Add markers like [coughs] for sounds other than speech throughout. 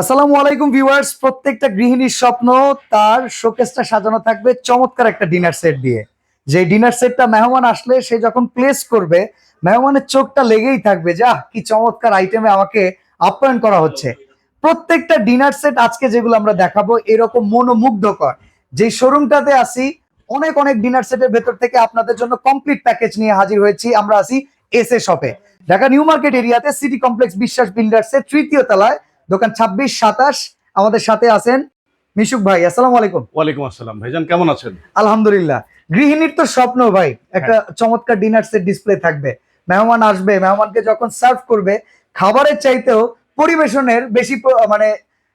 আসসালামু আলাইকুম ভিউয়ার্স, প্রত্যেকটা গৃহিণীর স্বপ্ন, তার শোকেসটা সাজানো থাকবে চমৎকার একটা ডিনার সেট দিয়ে। যে ডিনার সেটটা মেহমান আসলে সে যখন প্লেস করবে, মেহমানের চোখটা লেগেই থাকবে যা কি চমৎকার আইটেমে আমাকে আপ্যায়ন করা হচ্ছে। প্রত্যেকটা ডিনার সেট আজকে যেগুলো আমরা দেখাবো, এরকম মনোমুগ্ধকর। যে শোরুমটাতে আসি অনেক অনেক ডিনার সেটের ভেতর থেকে আপনাদের জন্য কমপ্লিট প্যাকেজ নিয়ে হাজির হয়েছি। আমরা আসি এস এ শপে ঢাকা নিউ মার্কেট এরিয়াতে সিটি কমপ্লেক্স বিশ্বাস বিল্ডার্সের তৃতীয় তলায় দোকান ছাব্বিশ সাতাশ আমাদের সাথে আছেন মিশুক ভাই। আসসালাম আলাইকুম। ওয়ালাইকুম আসসালাম। ভাইজান কেমন আছেন? আলহামদুলিল্লাহ। গৃহিণীর তো স্বপ্ন ভাই একটা চমৎকার ডিনার সেট ডিসপ্লে থাকবে। মেহমান আসবে মেহমানকে যখন সার্ভ করবে খাবারের চাইতেও পরিবেশনের বেশি মানে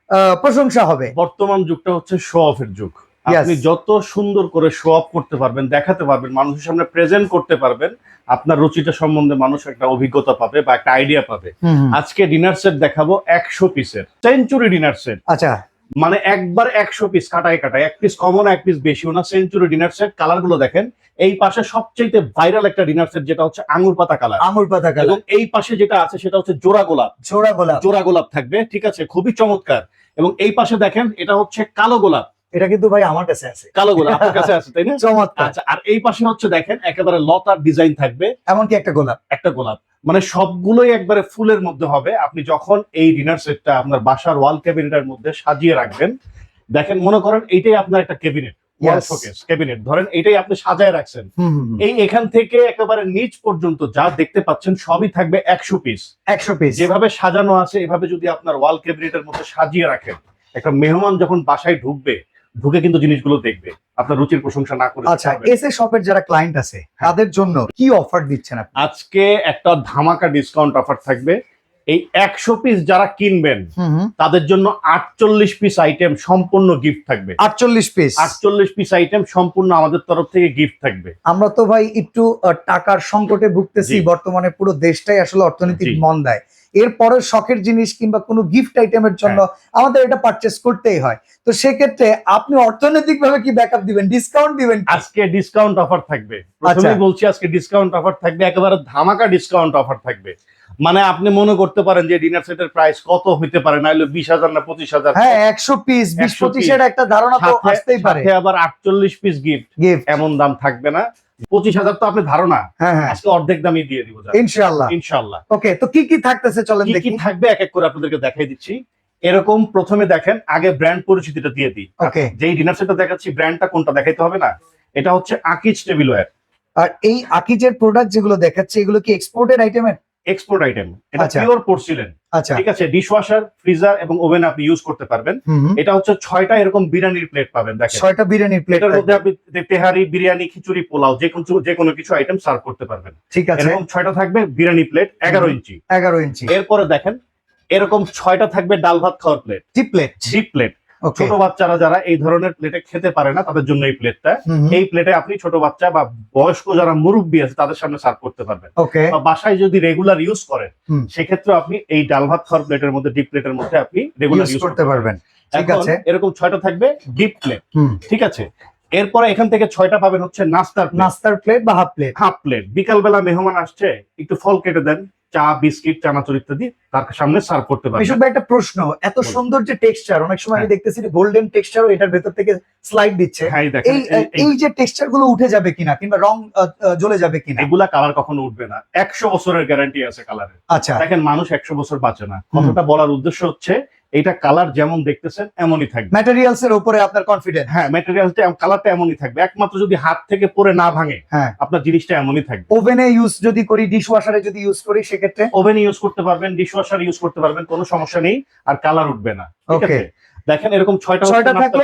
আহ, প্রশংসা হবে। বর্তমান যুগটা হচ্ছে শো অফের যুগ. আপনি যত সুন্দর করে শো অফ করতে পারবেন দেখাতে পারবেন মানুষের সামনে প্রেজেন্ট করতে পারবেন আপনার রুচিটা সম্বন্ধে মানুষ একটা অভিজ্ঞতা পাবে বা একটা আইডিয়া পাবে। আজকে ডিনার সেট দেখাবো একশো পিসের সেঞ্চুরি ডিনার সেট আচ্ছা। মানে একবার একশো পিস কাটায় কাটায়। এক পিস কমন এক পিস বেশিও না সেঞ্চুরি ডিনার সেট কালারগুলো দেখেন এই পাশে সবচেয়ে ভাইরাল একটা ডিনার সেট যেটা হচ্ছে আঙুর পাতা কালার আঙুর পাতা এবং কালার এই পাশে যেটা আছে সেটা হচ্ছে জোড়া গোলাপ। জোড়া গোলাপ। জোড়া গোলাপ থাকবে ঠিক আছে? খুবই চমৎকার। এবং এই পাশে দেখেন এটা হচ্ছে কালো গোলাপ। এটা কিন্তু ভাই আমার কাছে আছে। কালো গোলাপ আপনার কাছে আছে তাই না? চমৎকার। আচ্ছা আর এই পাশে হচ্ছে দেখেন একেবারে লতার ডিজাইন থাকবে। এমনকি একটা গোলাপ। একটা গোলাপ। মানে সবগুলোই একবারে ফুলের মধ্যে হবে। আপনি যখন এই ডিনার সেটটা আপনার বাসার ওয়াল ক্যাবিনেটের মধ্যে সাজিয়ে রাখবেন দেখেন মনে করেন এইটাই আপনার একটা ক্যাবিনেট ক্যাবিনেট। ধরেন এইটাই আপনি সাজায় রাখছেন। এই এখান থেকে একেবারে নিচ পর্যন্ত যা দেখতে পাচ্ছেন সবই থাকবে একশো পিস একশো পিস যেভাবে সাজানো আছে এভাবে যদি আপনার ওয়াল ক্যাবিনেটের মধ্যে সাজিয়ে রাখেন একটা মেহমান যখন বাসায় ঢুকবে ঢুকে কিন্তু জিনিসগুলো দেখবে। আপনার রুচির প্রশংসা না করে আচ্ছা এস এ শপের যারা ক্লায়েন্ট আছে তাদের জন্য কি অফার দিচ্ছেন আপনি? আজকে একটা ধামাকা ডিসকাউন্ট অফার থাকবে। এই একশো পিস যারা কিনবেন। তাদের জন্য আটচল্লিশ পিস আইটেম সম্পূর্ণ গিফট থাকবে। আটচল্লিশ পিস আটচল্লিশ পিস আইটেম সম্পূর্ণ আমাদের তরফ থেকে গিফট থাকবে। আমরা তো ভাই একটু টাকার সংকটে ভুগতেছি বর্তমানে পুরো দেশটাই আসলে অর্থনৈতিক জি। মন্দায় এরপরের শখের জিনিস কিংবা কোনো গিফট আইটেমের জন্য হ্যাঁ। আমাদের এটা পারচেস করতেই হয়। তো সেক্ষেত্রে আপনি অর্থনৈতিক ভাবে কি ব্যাকআপ দিবেন? ডিসকাউন্ট দিবেন আজকে ডিসকাউন্ট অফার থাকবে। প্রথমেই আচ্ছা। বলছি আজকে ডিসকাউন্ট অফার থাকবে একেবারে ধামাকা ডিসকাউন্ট অফার থাকবে। মানে আপনি মনে করতে পারেন যে ডিনার সেটের প্রাইস কত হইতে পারে? না হলে বিশ হাজার না পঁচিশ হাজার? হ্যাঁ একশো পিস বিশ 100 পঁচিশের একটা ধারণা তো আসতেই পারে। আবার আটচল্লিশ পিস গিফট গিফট এমন দাম থাকবে না। পঁচিশ হাজার তো আপনি ধারণা। হ্যাঁ হ্যাঁ। আজকে অর্ধেক দামই দিয়ে দিব যা। ইনশাআল্লাহ। ইনশাল্লাহ ওকে তো কি কি থাকতেছে চলেন কি থাকবে? এক এক করে আপনাদেরকে দেখাই দিচ্ছি। এরকম প্রথমে দেখেন আগে ব্র্যান্ড পরিচিতিটা দিয়ে দিই। ওকে। যেই ডিনার সেটটা দেখাচ্ছি ব্র্যান্ডটা কোনটা দেখাইতে হবে না? এটা হচ্ছে আকিজ টেবিল ওয়্যার আর এই আকিজের প্রোডাক্ট যেগুলো দেখাচ্ছে এগুলো কি এক্সপোর্টেড আইটেমের এক্সপোর্ট আইটেম এটা আচ্ছা। পিওর আচ্ছা। ঠিক আছে? ডিশওয়াশার ফ্রিজার এবং ওভেন আপনি ইউজ করতে পারবেন। এটা হচ্ছে ছয়টা এরকম বিরিয়ানির প্লেট পাবেন দেখেন। ছয়টা বিরিয়ানির প্লেট এটার মধ্যে আপনি তেহারি বিরিয়ানি খিচুড়ি পোলাও যে কোনো যে কোনো কিছু আইটেম সার্ভ করতে পারবেন। ঠিক আছে। এরকম ছয়টা থাকবে বিরিয়ানি প্লেট এগারো ইঞ্চি। এগারো ইঞ্চি। এরপরে দেখেন এরকম ছয়টা থাকবে ডাল ভাত খাওয়ার প্লেট জি প্লেট জিপ প্লেট ছোট বাচ্চারা যারা এই ধরনের প্লেটে খেতে পারে না তাদের জন্য এই প্লেটটা এই প্লেটে আপনি ছোট বাচ্চা বা বয়স্ক যারা মুরব্বী আছে তাদের সামনে সার্ভ করতে পারবেন। বা বাসায় যদি রেগুলার ইউজ করেন সেক্ষেত্রে আপনি এই ডাল ভাত খাওয়ার প্লেটের মধ্যে ডিপ প্লেটের মধ্যে আপনি রেগুলার ইউজ করতে পারবেন। ঠিক আছে। এরকম ছয়টা থাকবে ডিপ প্লেট ঠিক আছে? এরপরে এখান থেকে ছয়টা পাবেন হচ্ছে নাস্তার নাস্তার প্লেট বা হাফ প্লেট হাফ প্লেট বিকালবেলা মেহমান আসছে একটু ফল কেটে দেন। চা বিস্কিট চানাচুর ইত্যাদি তার সামনে সার্ভ করতে পারবে। ভাই একটা প্রশ্ন। এত সুন্দর যে টেক্সচার অনেক সময় আমি দেখতেছি দেখতেছি গোল্ডেন টেক্সচারও এটার ভেতর থেকে স্লাইড দিচ্ছে। হ্যাঁ এই এই যে টেক্সচারগুলো উঠে যাবে কিনা কিংবা রং জ্বলে যাবে কিনা? এগুলা কালার কখনো উঠবে না। একশো বছরের গ্যারান্টি আছে কালারের আচ্ছা। দেখেন মানুষ একশো বছর বাঁচে না। কথাটা বলার উদ্দেশ্য হচ্ছে এটা কালার যেমন দেখতেছেন এমনই থাকবে। ম্যাটেরিয়ালস এর উপরে আপনার কনফিডেন্স হ্যাঁ ম্যাটেরিয়ালটা কালারটা এমনই থাকবে। একমাত্র যদি হাত থেকে পরে না ভাঙে হ্যাঁ। আপনার জিনিসটা এমনই থাকবে। ওভেনে ইউজ যদি করি ডিশ ওয়াশারে যদি ইউজ করি সেক্ষেত্রে? ওভেন ইউজ করতে পারবেন ডিশ ডিশওয়াশার ইউজ করতে পারবেন কোনো সমস্যা নেই আর কালার উঠবে না। ঠিক আছে? দেখেন এরকম ছয়টা ছয়টা থাকল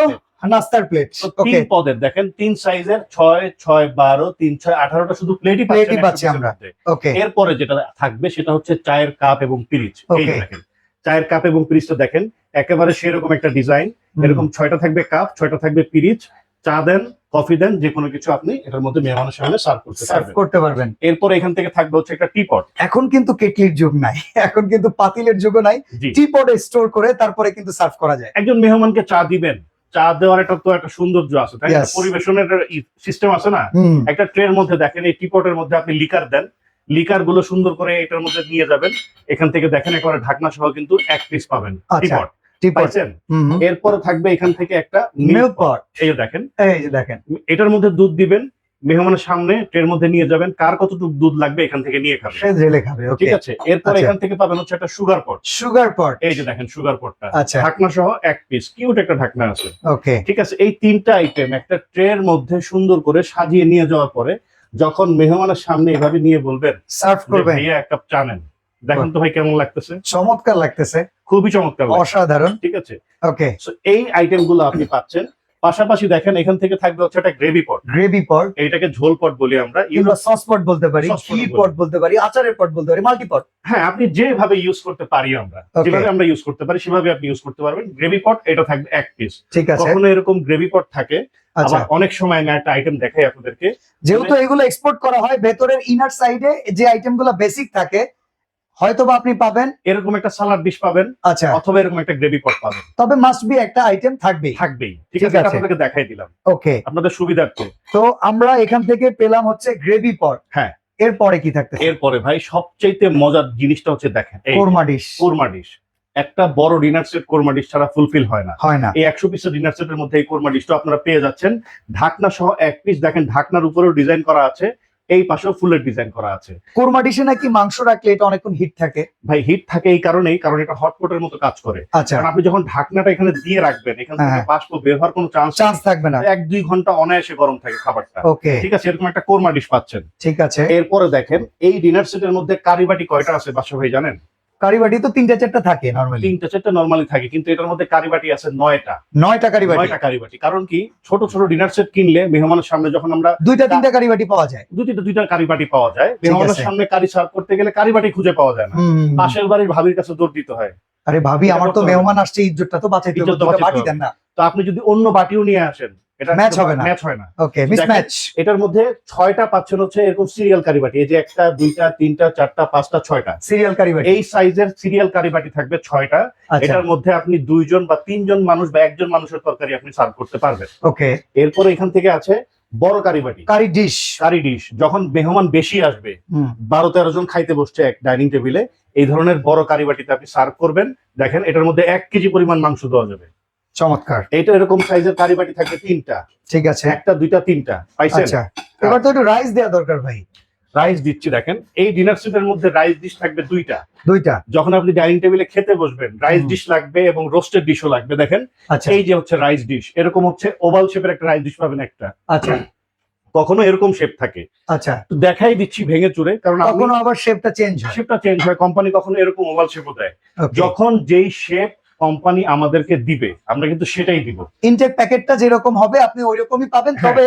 নাস্তার প্লেট তিন পদের দেখেন তিন সাইজের ছয় ছয় বারো তিন ছয় আঠারোটা শুধু প্লেটই পাচ্ছি আমরা। ওকে এরপরে যেটা থাকবে সেটা হচ্ছে চায়ের কাপ এবং পিরিচ এই দেখেন। চায়ের কাপ এবং পিরিচটা দেখেন একেবারে সেরকম একটা ডিজাইন। এরকম ছয়টা থাকবে কাপ ছয়টা থাকবে পিরিচ চা দেন কফি দেন যে কোনো কিছু আপনি এটার মধ্যে মেহমানের সামনে সার্ভ করতে সার্ভ করতে পারবেন। এরপর এখান থেকে থাকবে হচ্ছে একটা টিপট এখন কিন্তু কেটলির যুগ নাই এখন কিন্তু পাতিলের যুগও নাই। টিপটে স্টোর করে তারপরে কিন্তু সার্ভ করা যায়। একজন মেহমানকে চা দিবেন চা দেওয়ার একটা তো একটা সৌন্দর্য আছে তাই. পরিবেশনের সিস্টেম আছে না? একটা ট্রের মধ্যে দেখেন এই টিপটের মধ্যে আপনি লিকার দেন লিকারগুলো সুন্দর করে এটার মধ্যে নিয়ে যাবেন। এখান থেকে দেখেন একেবারে ঢাকনা সহ কিন্তু এক পিস পাবেন। আচ্ছা। টিপট এরপরে থাকবে এখান থেকে একটা মিল্ক পট এই যে দেখেন। এই যে দেখেন। এটার মধ্যে দুধ দিবেন। মেহমানের সামনে ট্রের মধ্যে নিয়ে যাবেন। কার কতটুকু দুধ লাগবে এখান থেকে নিয়ে খাবেন। সে ঢেলে খাবে ঠিক আছে? এরপর আচ্ছা। এখান থেকে পাবেন হচ্ছে একটা সুগার পট সুগার পট এই যে দেখেন সুগার পটটা আচ্ছা। ঢাকনা সহ এক পিস কিউট একটা ঢাকনা আছে। ওকে ঠিক আছে? এই তিনটা আইটেম একটা ট্রের মধ্যে সুন্দর করে সাজিয়ে নিয়ে যাওয়ার পরে যখন মেহমানের সামনে এভাবে নিয়ে বলবেন সার্ভ করবেন। এক কাপ চা নেন। দেখেন তো ভাই কেমন লাগতেছে। চমৎকার লাগতেছে। খুবই চমৎকার অসাধারণ। ঠিক আছে? ওকে এই আইটেমগুলো আপনি পাচ্ছেন। পাশাপাশি দেখেন এখান থেকে থাকবে হচ্ছে একটা গ্রেভি পট গ্রেভি পট এটাকে ঝোল পট বলি আমরা। কিংবা সস পট বলতে পারি ঘি পট বলতে পারি আচারের পট বলতে পারি মাল্টি পট হ্যাঁ আপনি যেভাবে ইউজ করতে পারি আমরা. যেভাবে আমরা ইউজ করতে পারি সেভাবে আপনি ইউজ করতে পারবেন। গ্রেভি পট এটা থাকবে এক পিস ঠিক আছে। কখনো এরকম গ্রেভি পট থাকে আচ্ছা। আবার অনেক সময় আমি একটা আইটেম দেখাই আপনাদেরকে। যেহেতু এগুলো এক্সপোর্ট করা হয় ভেতরের ইনার সাইডে যে আইটেমগুলো বেসিক থাকে হয়তো বা আপনি পাবেন। এরকম একটা সালাড ডিশ পাবেন আচ্ছা। অথবা এরকম একটা গ্রেভি পট পাবেন। তবে মাস্ট বি একটা আইটেম থাকবেই। থাকবেই। ঠিক আছে। আপনাদেরকে দেখাই দিলাম। ওকে আপনাদের সুবিধার্থে। তো আমরা এখান থেকে পেলাম হচ্ছে গ্রেভি পট হ্যাঁ। এরপরে কি থাকতে এরপরে ভাই সবচাইতে মজার জিনিসটা হচ্ছে দেখেন এই কোরমা ডিশ কোরমা ডিশ একটা বড় ডিনার সেট কোরমা ডিশ ছাড়া ফুলফিল হয় না। হয় না। এই একশো পিসের ডিনার সেটের মধ্যে এই কোরমা ডিশটা আপনারা পেয়ে যাচ্ছেন। ঢাকনা সহ এক পিস দেখেন ঢাকনার উপরেও ডিজাইন করা আছে। এই পাশেও ফুলের ডিজাইন করা আছে। কোরমা ডিশে নাকি মাংস রাখলে এটা অনেকক্ষণ হিট থাকে? ভাই হিট থাকে এই কারণেই কারণ এটা হটপটের মতো কাজ করে। আচ্ছা। কারণ আপনি যখন ঢাকনাটা এখানে দিয়ে রাখবেন এখান থেকে হ্যাঁ। বাষ্প বের হওয়ার কোনো চান্স চান্স থাকবে না। এক দুই ঘণ্টা অনায়াসে গরম থাকে খাবারটা। ওকে ঠিক আছে এরকম একটা কোরমা ডিশ পাচ্ছেন। ঠিক আছে। এরপরে দেখেন এই ডিনার সেটের মধ্যে কারিবাটি কয়টা আছে বাসা ভাই জানেন? কারিবাটি তো তিনটা চারটা থাকে নর্মালি তিনটা চারটা নর্মালি থাকে কিন্তু এটার মধ্যে কারিবাটি আছে নয়টা। নয়টা কারিবাটি। নয়টা কারিবাটি কারণ কি? ছোট ছোট ডিনার সেট কিনলে মেহমানের সামনে যখন আমরা দুইটা তিনটা কারিবাটি পাওয়া যায়। দু তিনটা দুইটা কারিবাটি পাওয়া যায়। মেহমানের সামনে কারি সার্ভ করতে গেলে কারিবাটি খুঁজে পাওয়া যায় না। পাশের বাড়ির ভাবির কাছে দৌড় দিতে হয়। আরে ভাবি আমার তো মেহমান আসছে ইজ্জতটা তো বাঁচাইতে বাটি দেন না। তো আপনি যদি অন্য বাটিও নিয়ে আসেন এটা Match হবে না। ম্যাচ হয় না। ওকে মিসম্যাচ এটার মধ্যে ছয়টা পাচ্ছেন হচ্ছে এরকম সিরিয়াল কারিবাটি। এই যে একটা দুইটা তিনটা চারটা পাঁচটা ছয়টা। সিরিয়াল কারিবাটি। এই সাইজের সিরিয়াল কারিবাটি থাকবে ছয়টা। আচ্ছা। এটার মধ্যে আপনি দুইজন বা তিনজন মানুষ বা একজন মানুষের তরকারি আপনি সার্ভ করতে পারবেন। ওকে এরপরে এখান থেকে আছে বড় কারিবাটি। কারি ডিশ কারি ডিশ যখন মেহমান বেশি আসবে বারো তেরো জন খাইতে বসছে এক ডাইনিং টেবিলে এই ধরনের বড় কারিবাটিতে আপনি সার্ভ করবেন। দেখেন এটার মধ্যে এক কেজি পরিমাণ মাংস দেওয়া যাবে। চমৎকার। এটা এরকম সাইজের কারিবাটি থাকবে তিনটা। ঠিক আছে। একটা দুইটা তিনটা। পাইছেন? আচ্ছা। এবার তো একটু রাইস দেওয়া দরকার ভাই। রাইস দিচ্ছি দেখেন। এই ডিনার সেটের মধ্যে রাইস ডিশ থাকবে দুইটা। দুইটা। যখন আপনি ডাইনিং টেবিলে খেতে বসবেন রাইস ডিশ লাগবে এবং রোস্টেড ডিশও লাগবে দেখেন? আচ্ছা। এই যে হচ্ছে রাইস ডিশ এরকম হচ্ছে ওভাল শেপের একটা রাইস ডিশ পাবেন একটা। আচ্ছা। কখনো এরকম শেপ থাকে। আচ্ছা। তো দেখাই দিচ্ছি ভেঙে চুরে কারণ কখনো আবার শেপটা চেঞ্জ হয়। শেপটা চেঞ্জ হয় কোম্পানি কখনো এরকম ওভাল শেপও দেয়। যখন যেই শেপ কোম্পানি আমাদেরকে দিবে আমরা কিন্তু সেটাই দিব। ইনটেক প্যাকেটটা যেরকম হবে আপনি ওই রকমই পাবেন হ্যাঁ। তবে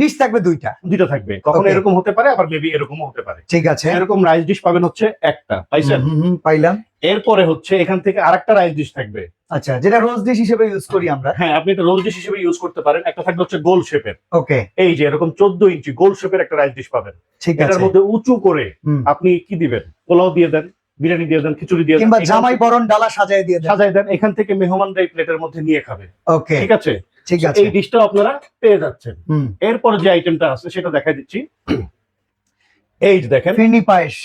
ডিশ থাকবে দুইটা। দুইটা থাকবে। কখনো এরকম হতে পারে আবার মেবি এরকমও হতে পারে। ঠিক আছে। এরকম রাইস ডিশ পাবেন হচ্ছে একটা পাইছেন পাইলাম। এরপরে হচ্ছে এখান থেকে আরেকটা রাইস ডিশ থাকবে। আচ্ছা যেটা রোজ ডিশ হিসেবে ইউজ করি আমরা। হ্যাঁ আপনি এটা রোজ ডিশ হিসেবে ইউজ করতে পারেন। একটা থাকবে হচ্ছে গোল শেপের ওকে এই যে এরকম চোদ্দ ইঞ্চি গোল শেপের একটা রাইস ডিশ পাবেন। ঠিক এটার আছে। মধ্যে উঁচু করে। আপনি কি দিবেন? পোলাও দিয়ে দেন। বিরিয়ানি দিয়ে দেন খিচুড়ি দিয়ে দেন কিংবা জামাই বরণ ডালা সাজায় দিয়ে দেন। সাজাই দেন এখান থেকে মেহমানরা এই প্লেটের মধ্যে নিয়ে খাবে। ওকে। ঠিক আছে? ঠিক আছে। এই ডিশটা আপনারা পেয়ে যাচ্ছেন। এরপরে যে আইটেমটা আছে সেটা দেখাই দিচ্ছি। [coughs] এই যে দেখেন। ফিরনি পায়েস।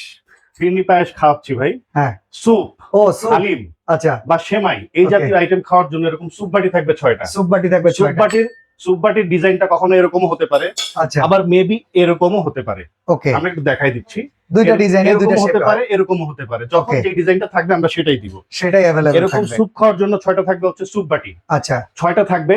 ফিরনি পায়েস খাওয়াচ্ছি ভাই। হ্যাঁ। স্যুপ ও স্যুপ হালিম আচ্ছা। বা সেমাই এই জাতীয় আইটেম খাওয়ার জন্য এরকম স্যুপ বাটি থাকবে ছয়টা। স্যুপ বাটি থাকবে স্যুপ বাটির স্যুপ বাটির ডিজাইনটা কখনো এরকমও হতে পারে আচ্ছা। আবার মেবি এরকমও হতে পারে। ওকে। আমরা একটু দেখাই দিচ্ছি। দুইটা ডিজাইনে দুইটা হতে পারে এরকমও হতে পারে। যখন যে ডিজাইনটা থাকবে আমরা সেটাই দিব। সেটাই অ্যাভেলেবল এরকম স্যুপ খাওয়ার জন্য ছয়টা থাকবে হচ্ছে স্যুপ বাটি আচ্ছা। ছয়টা থাকবে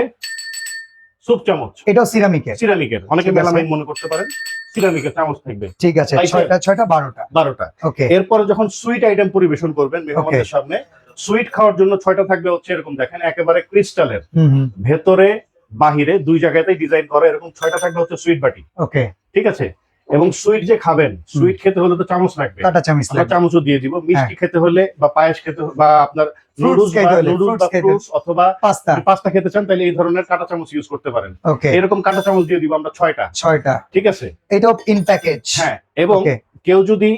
স্যুপ চামচ। এটাও সিরামিকের সিরামিকের অনেকে মেলামাইন মনে করতে পারেন সিরামিকের চামচ থাকবে। ঠিক আছে ছয়টা ছয়টা বারোটা। বারোটা। ওকে। এরপরে যখন সুইট আইটেম পরিবেশন করবেন মেহমানদের সামনে সুইট খাওয়ার জন্য ছয়টা থাকবে হচ্ছে এরকম দেখেন একেবারে ক্রিস্টালের ভেতরে বাহিরে দুই জায়গাতেই ডিজাইন করা এরকম ছয়টা থাকবে হচ্ছে সুইট বাটি। ওকে। ঠিক আছে? এবং সুইট যে খাবেন সুইট খেতে হলে তো চামচ লাগবে। কাটা চামিচ লাগবে। চামচও দিয়ে দিব। মিষ্টি খেতে হলে বা পায়েস খেতে বা আপনার নুডলস খেতে বা ফ্রুটস অথবা পাস্তা। পাস্তা খেতে চান তাহলে এই ধরনের কাঁটা চামচ ইউজ করতে পারেন। ওকে। এরকম কাঁটা চামচ দিয়ে দিব আমরা ছয়টা। ছয়টা। ঠিক আছে? এটাও ইন প্যাকেজ হ্যাঁ এবং কেউ যদি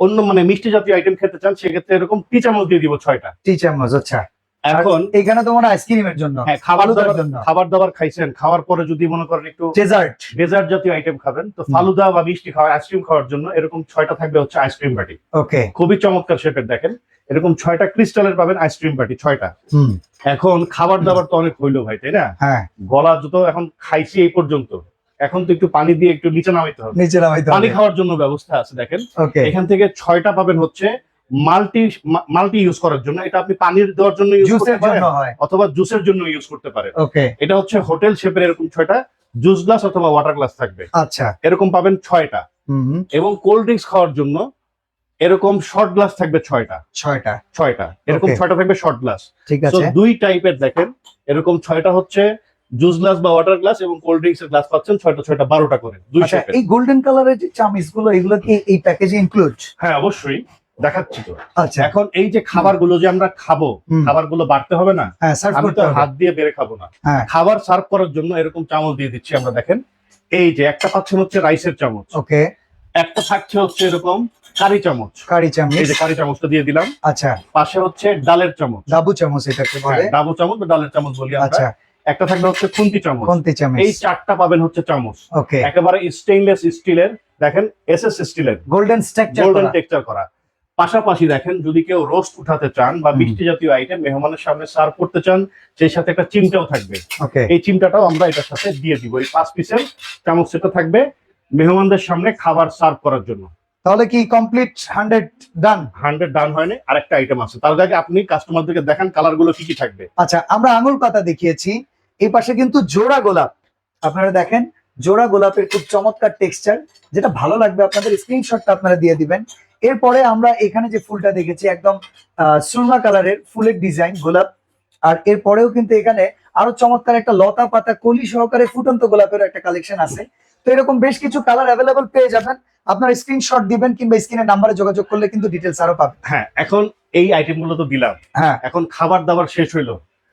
অন্য মানে মিষ্টি জাতীয় আইটেম খেতে চান সেক্ষেত্রে এরকম টি চামচ দিয়ে দিব ছয়টা। টি চামচ আচ্ছা। এখন এখানে তো হয় আইসক্রিমের জন্য হ্যাঁ খাবার দাবার জন্য। খাবার দাবার খাইছেন খাওয়ার পরে যদি মনে করেন একটু ডেজার্ট ডেজার্ট জাতীয় আইটেম খাবেন তো ফালুদা বা মিষ্টি খাওয়া আইসক্রিম খাওয়ার জন্য এরকম ছয়টা থাকবে হচ্ছে আইসক্রিম বাটি ওকে। খুবই চমৎকার শেপের দেখেন এরকম ছয়টা ক্রিস্টালের পাবেন আইসক্রিম বাটি ছয়টা। হুম। এখন খাবার দাবার তো অনেক হইল ভাই তাই না? হ্যাঁ। গলা যত এখন খাইছি এই পর্যন্ত এখন তো একটু পানি দিয়ে একটু নিচে নামাইতে হবে। নিচে নামাইতে পানি খাওয়ার জন্য ব্যবস্থা আছে দেখেন। এখান থেকে ছয়টা পাবেন হচ্ছে মাল্টি মাল্টি ইউজ করার জন্য এটা আপনি পানির দেওয়ার জন্য ইউজ করতে জুসের পারেন জন্য অথবা জুসের জন্য ইউজ করতে পারেন। ওকে এটা হচ্ছে হোটেল শেপের এরকম ছয়টা জুস গ্লাস অথবা ওয়াটার গ্লাস থাকবে। আচ্ছা। এরকম পাবেন ছয়টা। এবং কোল্ড ড্রিঙ্কস খাওয়ার জন্য এরকম শর্ট গ্লাস থাকবে ছয়টা। ছয়টা। ছয়টা। এরকম ছয়টা থাকবে শর্ট গ্লাস ঠিক আছে। দুই টাইপের দেখেন এরকম ছয়টা হচ্ছে জুস গ্লাস বা ওয়াটার গ্লাস এবং কোল্ড ড্রিঙ্কস এর গ্লাস পাচ্ছেন ছয়টা ছয়টা বারোটা করে দুই আচ্ছা এই গোল্ডেন কালারের যে চামিচগুলো এগুলো কি এই প্যাকেজে ইনক্লুড হ্যাঁ অবশ্যই। দেখাচ্ছি তো। আচ্ছা। এখন এই যে খাবারগুলো যে আমরা খাব। খাবারগুলো বাড়তে হবে না? হ্যাঁ আমি তো হাত দিয়ে বেড়ে খাব না। হ্যাঁ। খাবার সার্ভ করার জন্য এরকম চামচ দিয়ে দিচ্ছি আমরা দেখেন। এই যে একটা পাচ্ছেন হচ্ছে রাইসের চামচ। ওকে। একটা থাকছে হচ্ছে এরকম কারি চামচ। কারি এই চামিচ যে কারি চামচটা দিয়ে দিলাম। আচ্ছা। পাশে হচ্ছে ডালের চামচ। ডাবু চামচ এটাকে বলে। হ্যাঁ, ডাবু চামচ বা ডালের চামচ বলি আচ্ছা। একটা থাকবে হচ্ছে খুন্তি চামচ। কোনটি এই চারটা পাবেন হচ্ছে চামচ। ওকে। একেবারে স্টেইনলেস স্টিলের দেখেন এস এস স্টিলের গোল্ডেন স্ট্রাকচার গোল্ডেন টেক্সচার করা। পাশাপাশি দেখেন যদি কেউ রোস্ট উঠাতে চান বা মিষ্টি জাতীয় আইটেম মেহমানের সামনে সার্ভ করতে চান সেই সাথে একটা চিমটাও থাকবে। এই চিমটাটাও আমরা এটার সাথে দিয়ে দিব। এই পাঁচ পিসের চামচ সেটা থাকবে মেহমানদের সামনে খাবার সার্ভ করার জন্য। তাহলে কি complete hundred done hundred done হয়নি আরেকটা আইটেম আছে। তার আগে আপনি কাস্টমারদেরকে দেখান কালারগুলো কি কি থাকবে। আচ্ছা আমরা আঙুর পাতা দেখিয়েছি। এই পাশে কিন্তু জোড়া গোলাপ। আপনারা দেখেন জোড়া গোলাপের খুব চমৎকার টেক্সচার যেটা ভালো লাগবে আপনাদের স্ক্রিনশটটা আপনারা দিয়ে দিবেন। এরপরে আমরা এখানে যে ফুলটা দেখেছি একদম সুরমা কালারের ফুলের ডিজাইন গোলাপ। আর এরপরেও কিন্তু এখানে আরও চমৎকার একটা লতা পাতা কলি সহকারে ফুটন্ত গোলাপের একটা কালেকশন আছে। তো এরকম বেশ কিছু কালার অ্যাভেলেবল পেয়ে যাবেন। আপনার স্ক্রিনশট দিবেন কিংবা স্ক্রিনের নাম্বারে যোগাযোগ করলে কিন্তু ডিটেলস আরও পাবেন। হ্যাঁ এখন এই আইটেমগুলো তো দিলাম। হ্যাঁ। এখন খাবার দাবার শেষ হইল।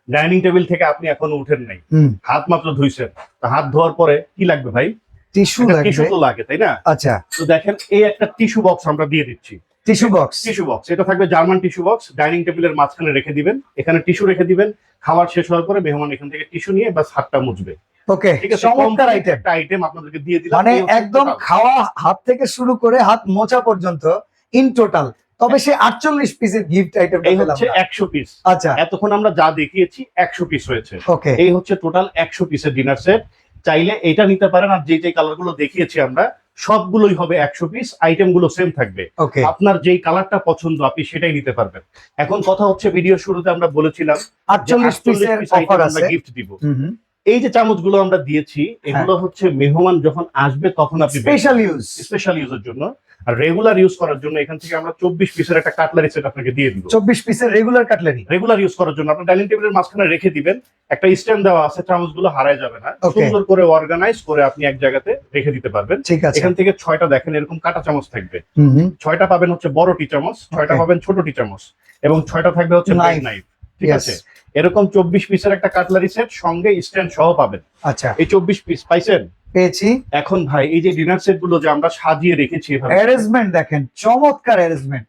ডাইনিং টেবিল থেকে আপনি এখনও উঠেন নাই। হুম। হাত মাত্র ধুইছেন। তো হাত ধোয়ার পরে কি লাগবে ভাই? টিস্যু টিস্যু লাগবে। তো লাগে তাই না? আচ্ছা। তো দেখেন এই একটা টিস্যু বক্স আমরা দিয়ে দিচ্ছি। Tissue box. টিস্যু বক্স এটা থাকবে জার্মান টিস্যু বক্স। ডাইনিং টেবিলের মাঝখানে রেখে দিবেন। এখানে টিস্যু রেখে দিবেন। খাবার শেষ হওয়ার পরে মেহমান এখান থেকে টিস্যু নিয়ে বাস হাতটা মুছবে। ওকে চমৎকার আইটেম একটা আইটেম আপনাদেরকে দিয়ে দিলাম। মানে একদম খাওয়া হাত থেকে শুরু করে হাত মোছা পর্যন্ত ইন টোটাল তবে সে আটচল্লিশ পিসের গিফট আইটেম এই হচ্ছে একশো পিস আচ্ছা। এতক্ষণ আমরা যা দেখিয়েছি একশো পিস হয়েছে। ওকে। এই হচ্ছে টোটাল একশো পিসের ডিনার সেট চাইলে এটা নিতে পারেন আর যে যে কালারগুলো দেখিয়েছি আমরা সবগুলোই হবে একশো পিস আইটেমগুলো সেম থাকবে। আপনার যেই কালারটা পছন্দ আপনি সেটাই নিতে পারবেন। এখন কথা হচ্ছে ভিডিও শুরুতে আমরা বলেছিলাম আটচল্লিশ পিস গিফট দিব। এই যে চামচগুলো আমরা দিয়েছি এগুলো হচ্ছে মেহমান যখন আসবে তখন আপনি স্পেশাল ইউজ স্পেশাল ইউজের জন্য। আর রেগুলার ইউজ করার জন্য এখান থেকে আমরা চব্বিশ পিসের একটা কাটলারি সেট আপনাকে দিয়ে দিব। চব্বিশ পিসের রেগুলার কাটলারি রেগুলার ইউজ করার জন্য আপনার ডাইনিং টেবিলের মাঝখানে রেখে দিবেন। একটা স্ট্যান্ড দেওয়া আছে চামচগুলো হারায় যাবে না. সুন্দর করে অর্গানাইজ করে আপনি এক জায়গাতে রেখে দিতে পারবেন। ঠিক আছে। এখান থেকে ছয়টা দেখেন এরকম কাটা চামচ থাকবে। ছয়টা পাবেন হচ্ছে বড় টি চামচ ছয়টা পাবেন ছোট টি চামচ। এবং ছয়টা থাকবে হচ্ছে. নাইফ ঠিক আছে? এরকম চব্বিশ পিসের একটা কাটলারি সেট সঙ্গে স্ট্যান্ড সহ পাবেন। আচ্ছা। এই চব্বিশ পিস পাইছেন? পেয়েছি। এখন ভাই এই যে ডিনার সেটগুলো যে আমরা সাজিয়ে রেখেছি অ্যারেঞ্জমেন্ট দেখেন চমৎকার অ্যারেঞ্জমেন্ট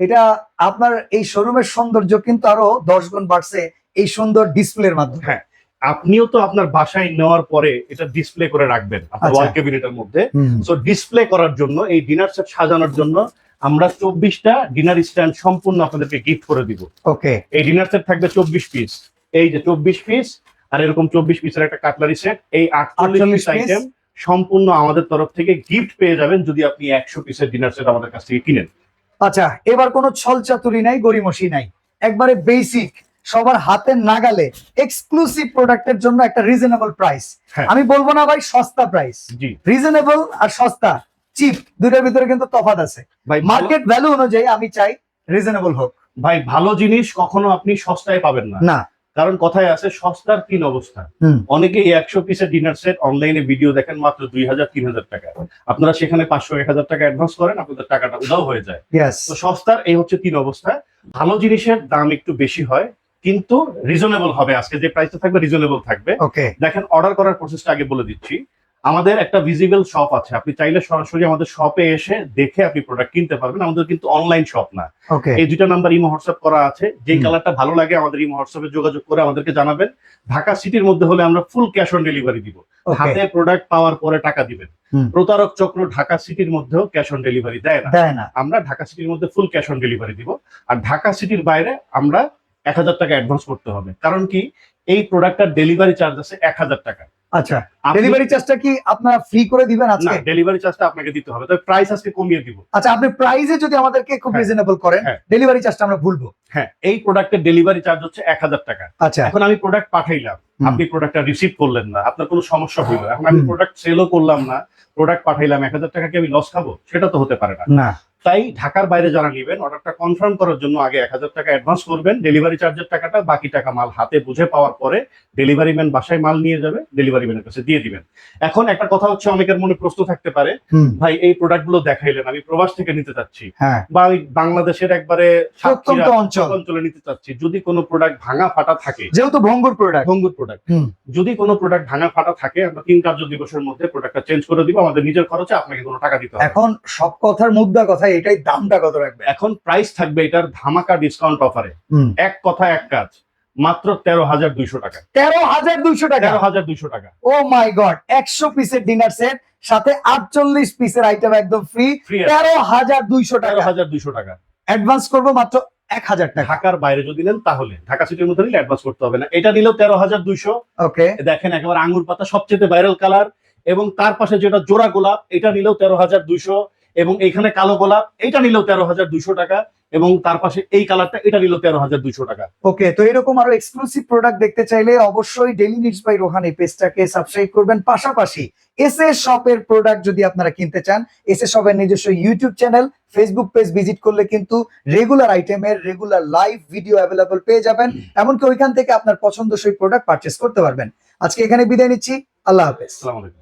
এটা আপনার এই শোরুমের সৌন্দর্য কিন্তু আরও দশ গুণ বাড়ছে এই সুন্দর ডিসপ্লের মাধ্যমে। হ্যাঁ আপনিও তো আপনার বাসায় নেওয়ার পরে এটা ডিসপ্লে করে রাখবেন আপনার আচ্ছা। ওয়াল ক্যাবিনেটের মধ্যে। সো ডিসপ্লে করার জন্য এই ডিনার সেট সাজানোর জন্য আমরা চব্বিশটা ডিনার স্ট্যান্ড সম্পূর্ণ আপনাদেরকে গিফট করে দিব। ওকে এই ডিনার সেট থাকবে চব্বিশ পিস এই যে চব্বিশ পিস আর এরকম চব্বিশ পিসের একটা কাটলারি সেট এই আটচল্লিশ 48 পিস piece। আইটেম সম্পূর্ণ আমাদের তরফ থেকে গিফট পেয়ে যাবেন যদি আপনি একশো পিসের ডিনার সেট আমাদের কাছ থেকে কিনেন। আচ্ছা এবার কোনো ছল চাতুরি নাই গরিমসি নাই। একবারে বেসিক সবার হাতে নাগালে এক্সক্লুসিভ প্রোডাক্টের জন্য একটা রিজনেবল প্রাইস হ্যাঁ। আমি বলব না ভাই সস্তা প্রাইস জি। রিজনেবল আর সস্তা। চিপ দুটোর ভিতরে কিন্তু তফাৎ আছে। ভাই মার্কেট ভ্যালু অনুযায়ী আমি চাই রিজনেবল হোক। ভাই ভালো জিনিস কখনো আপনি সস্তায় পাবেন না। না। কারণ কথায় আছে সস্তার তিন অবস্থা। অনেকে একশো পিসের ডিনার সেট অনলাইনে ভিডিও দেখেন মাত্র দুই হাজার তিন হাজার টাকা। আপনারা সেখানে পাঁচশো এক হাজার টাকা অ্যাডভান্স করেন আপনাদের টাকাটা উদাও হয়ে যায়। তো সস্তার এই হচ্ছে তিন অবস্থা। ভালো জিনিসের দাম একটু বেশি হয় কিন্তু রিজনেবল হবে। আজকে যে প্রাইসটা থাকবে রিজনেবল থাকবে। ওকে দেখেন অর্ডার করার প্রসেসটা আগে বলে দিচ্ছি। আমাদের একটা ভিজিবল শপ আছে। আপনি চাইলে সরাসরি আমাদের শপে এসে দেখে আপনি প্রোডাক্ট কিনতে পারবেন। আমাদের কিন্তু অনলাইন শপ না। এই দুইটা নাম্বার ইমো হোয়াটসঅ্যাপ করা আছে। যে কালারটা ভালো লাগে আমাদের ইমো হোয়াটসঅ্যাপে যোগাযোগ করে আমাদেরকে জানাবেন। ঢাকা সিটির মধ্যে হলে আমরা ফুল ক্যাশ অন ডেলিভারি দিব। হাতে প্রোডাক্ট পাওয়ার পরে টাকা দিবেন। প্রতারক চক্র ঢাকা সিটির মধ্যেও ক্যাশ অন ডেলিভারি দেয় না। দেয় না। আমরা ঢাকা সিটির মধ্যে ফুল ক্যাশ অন ডেলিভারি দিব। আর ঢাকা সিটির বাইরে আমরা এক হাজার টাকা অ্যাডভান্স করতে হবে। কারণ কি? এই প্রোডাক্টটার ডেলিভারি চার্জ আছে এক হাজার টাকা। আচ্ছা ডেলিভারি চার্জটা কি আপনারা ফ্রি করে দিবেন না আজকে? ডেলিভারি চার্জটা আপনাকে দিতে হবে। তবে প্রাইস আজকে কমিয়ে দিব। আচ্ছা আপনি প্রাইসে যদি আমাদেরকে খুব হ্যাঁ। রিজনেবল করেন হ্যাঁ। ডেলিভারি চার্জটা আমরা ভুলবো। হ্যাঁ এই প্রোডাক্টের ডেলিভারি চার্জ হচ্ছে এক হাজার টাকা। আচ্ছা। এখন আমি প্রোডাক্ট পাঠাইলাম। আপনি প্রোডাক্টটা রিসিভ করলেন না আপনার কোনো সমস্যা হইল এখন আমি। প্রোডাক্ট সেলও করলাম না প্রোডাক্ট পাঠাইলাম এক হাজার টাকা কি আমি লস খাব? সেটা তো হতে পারে না। না। তাই ঢাকার বাইরে যারা নেবেন অর্ডারটা কনফার্ম করার জন্য আগে এক হাজার টাকা অ্যাডভান্স করবেন। ডেলিভারি চার্জের টাকাটা বাকি টাকা মাল হাতে বুঝে পাওয়ার পরে ডেলিভারি ম্যান বাসায় মাল নিয়ে যাবে ডেলিভারি ম্যানের কাছে দিয়ে দিবেন। এখন একটা কথা হচ্ছে অনেকের মনে প্রশ্ন থাকতে পারে ভাই এই প্রোডাক্টগুলো দেখাইলেন আমি প্রবাস থেকে নিতে চাচ্ছি। হ্যাঁ। বা আমি বাংলাদেশের একবারে অঞ্চলে। নিতে চাচ্ছি। যদি কোনো প্রোডাক্ট ভাঙা ফাটা থাকে যেহেতু ভঙ্গুর প্রোডাক্ট ভঙ্গুর প্রোডাক্ট যদি কোনো প্রোডাক্ট ভাঙা ফাটা থাকে আমরা তিন কার্য দিবসের মধ্যে প্রোডাক্টটা চেঞ্জ করে দিব। আমাদের নিজের খরচে আপনাকে কোনো টাকা দিতে হবে এখন সব কথার মুদ্রা কথা এটাই দামটা কত রাখবে? এখন প্রাইস থাকবে এটার ধামাকা ডিসকাউন্ট অফারে এক কথা এক কাজ। মাত্র তেরো হাজার দুইশো টাকা। তেরো হাজার দুইশো টাকা? তেরো হাজার দুইশো টাকা। ও মাই গড একশো পিসের ডিনার সেট সাথে আটচল্লিশ পিসের আইটেম একদম ফ্রি তেরো হাজার দুইশো টাকা। হাজার দুইশো টাকা। অ্যাডভান্স করব মাত্র এক হাজার টাকা। ঢাকার বাইরে যদি নেন তাহলে। ঢাকা সিটির মধ্যে নিলে অ্যাডভান্স করতে হবে না। এটা নিলেও তেরো হাজার দুইশো। ওকে দেখেন একেবারে আঙ্গুর পাতা সবচেয়ে ভাইরাল কালার এবং তার পাশে যেটা জোড়া গোলাপ এটা নিলেও তেরো হাজার দুইশো। এবং এখানে কালো গোলাপ এটা নিলেও তেরো হাজার দুইশো টাকা এবং তার পাশে এই কালারটা এটা নিলেও তেরো হাজার দুইশো টাকা। ওকে তো এরকম আরও এক্সক্লুসিভ প্রোডাক্ট দেখতে চাইলে অবশ্যই ডেলি নিডস বাই রোহান এই পেজটাকে সাবস্ক্রাইব করবেন। পাশাপাশি এস এ শপের প্রোডাক্ট যদি আপনারা কিনতে চান এস এ শপের নিজস্ব YouTube channel Facebook page visit করলে কিন্তু রেগুলার আইটেমের রেগুলার লাইভ ভিডিও অ্যাভেলেবল পেয়ে যাবেন। এমনকি ওইখান থেকে আপনার পছন্দসই প্রোডাক্ট পারচেস করতে পারবেন। আজকে এখানে বিদায় নিচ্ছি। আল্লাহ হাফেজ। আলাইকুম।